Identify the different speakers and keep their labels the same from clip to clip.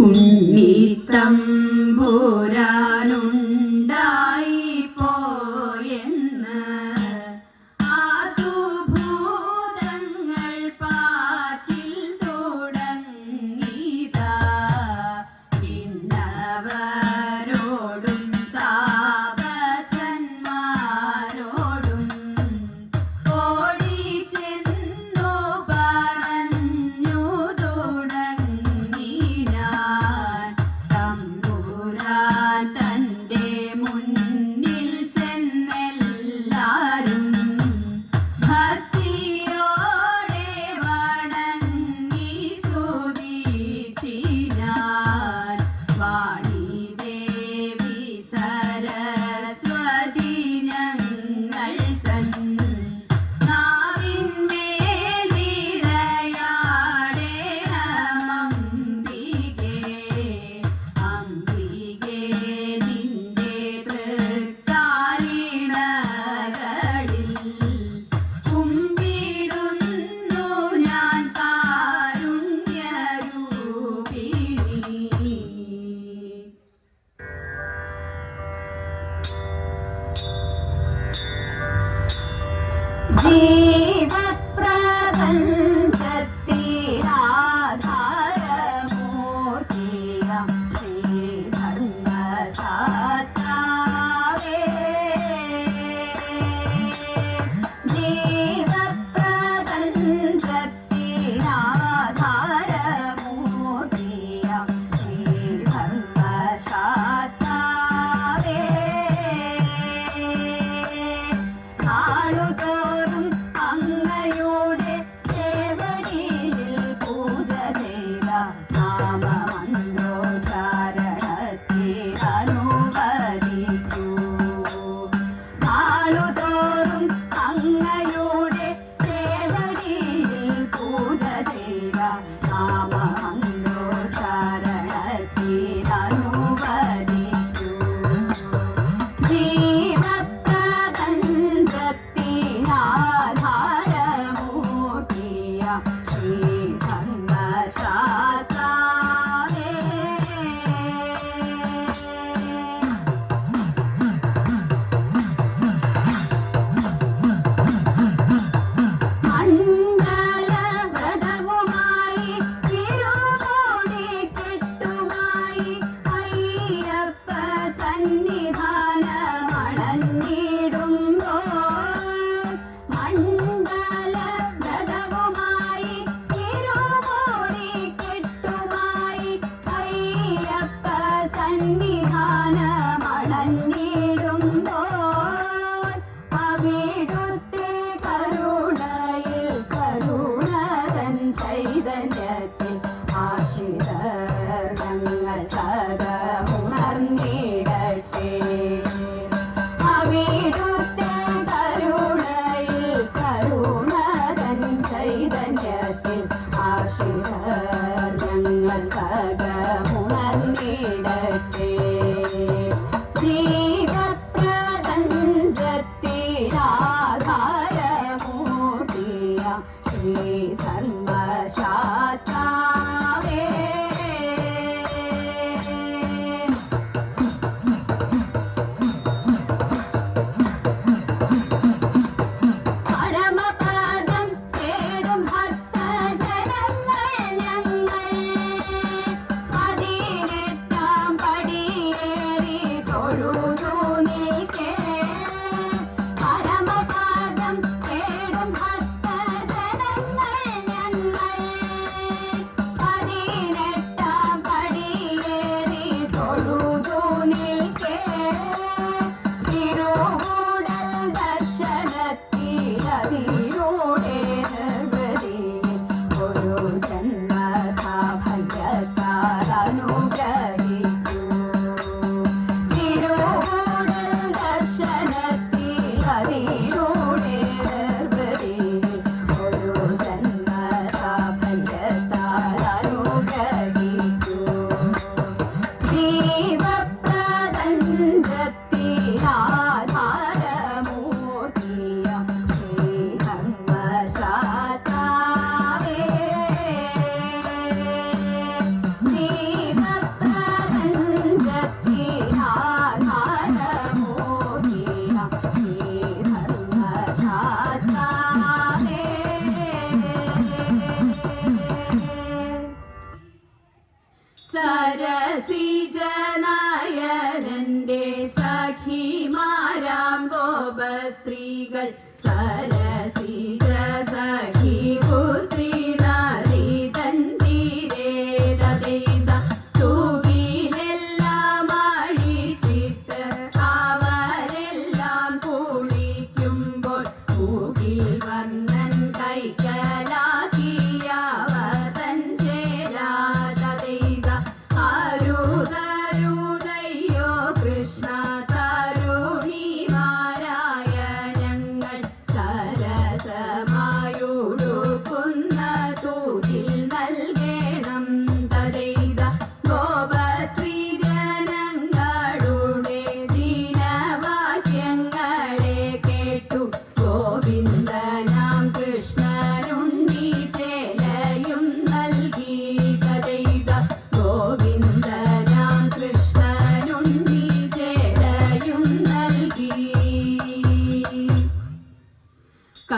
Speaker 1: ഉണ്ണിത്തമ്പുരാനുണ്ടായി உங்கள் பக உணர்ந்திடத்தே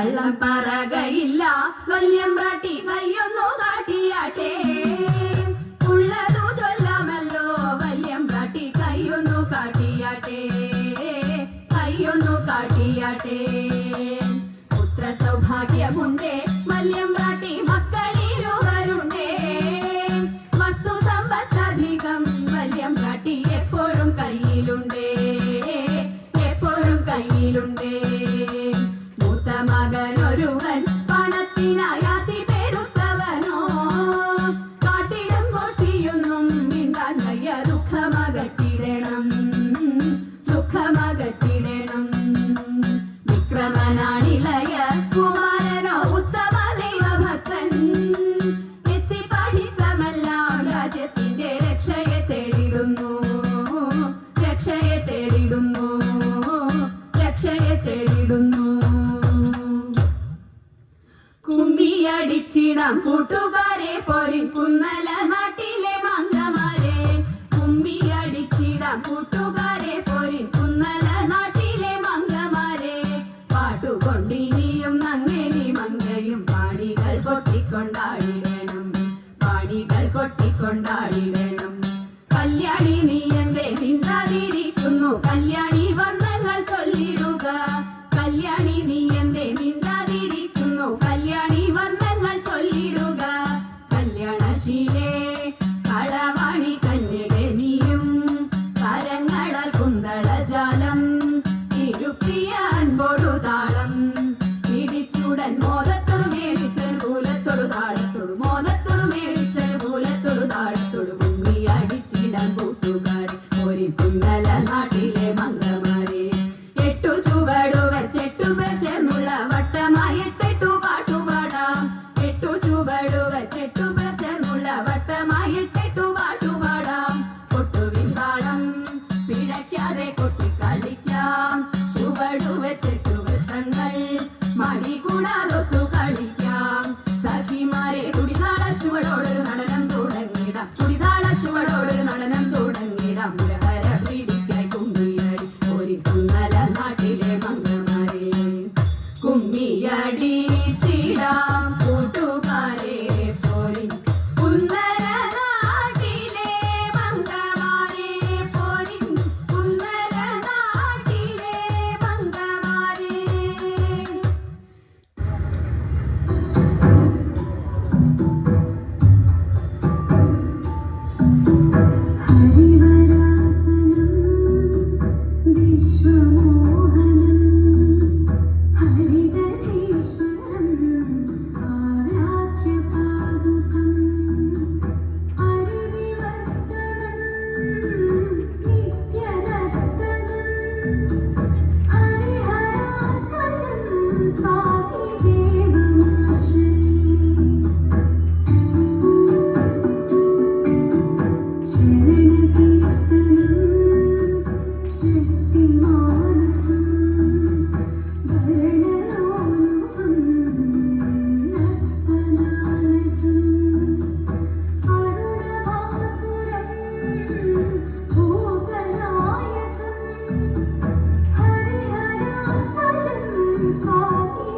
Speaker 1: കള്ളം പറകയില്ല. വല്യമ്പ്രാട്ടി കയ്യൊന്നു കാട്ടിയാട്ടെ. ഉള്ളതു ചൊല്ലാമല്ലോ. വല്യമ്പ്രാട്ടി കയ്യൊന്നു കാട്ടിയാട്ടെ. കയ്യൊന്നു കാട്ടിയാട്ടെ. പുത്ര സൗഭാഗ്യമുണ്ടേ വല്യമ്പ്രാട്ടി ചിടം കൂട്ടുകാരെ പൊരിക്കുന്നല നാട്ടിലെ മംഗമാരെ. കുമ്പി അടിച്ചിടം കൂട്ടുകാരെ പൊരിക്കുന്നല നാട്ടിലെ മംഗമാരെ. പാട്ടുകൊണ്ടിനിയും നങ്ങലി മംഗയും പാണികൾ കൊട്ടിക്കൊണ്ടാടി വേണം പാണികൾ കൊട്ടിക്കൊണ്ടാടി വേണം കല്യാണി നീ എന്റെ നിന്ദാ de 사랑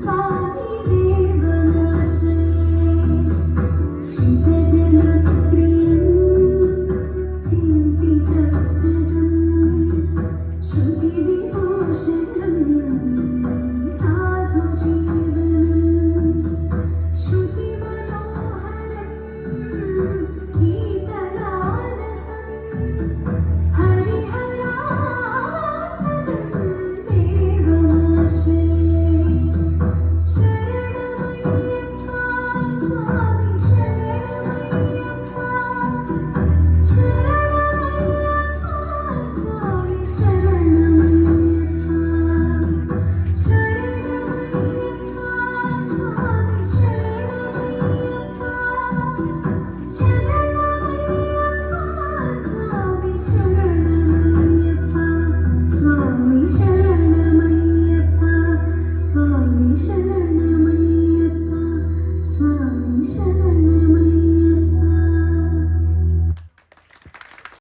Speaker 1: song.